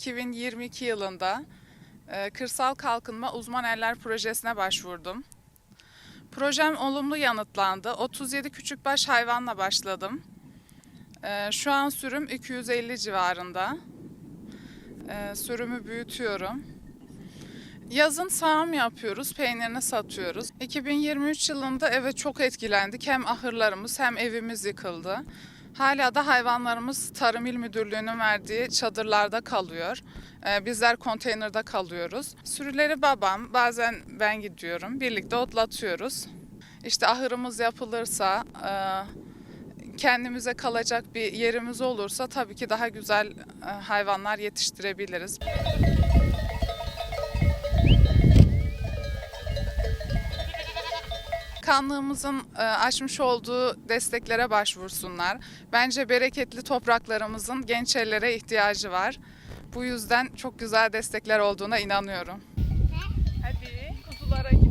2022 yılında e, Kırsal Kalkınma Uzman Eller Projesi'ne başvurdum. Projem olumlu yanıtlandı. 37 küçükbaş hayvanla başladım. E, Şu an sürüm 250 civarında. E, Sürümü büyütüyorum. Yazın sağım yapıyoruz, peynirini satıyoruz. 2023 yılında evet çok etkilendik. Hem ahırlarımız hem evimiz yıkıldı. Hala da hayvanlarımız Tarım İl Müdürlüğü'nün verdiği çadırlarda kalıyor. Ee, bizler konteynerde kalıyoruz. Sürüleri babam, bazen ben gidiyorum. Birlikte otlatıyoruz. İşte ahırımız yapılırsa, e, kendimize kalacak bir yerimiz olursa tabii ki daha güzel e, hayvanlar yetiştirebiliriz. bakanlığımızın e, açmış olduğu desteklere başvursunlar. Bence bereketli topraklarımızın genç ellere ihtiyacı var. Bu yüzden çok güzel destekler olduğuna inanıyorum. Hadi kuzulara gidelim.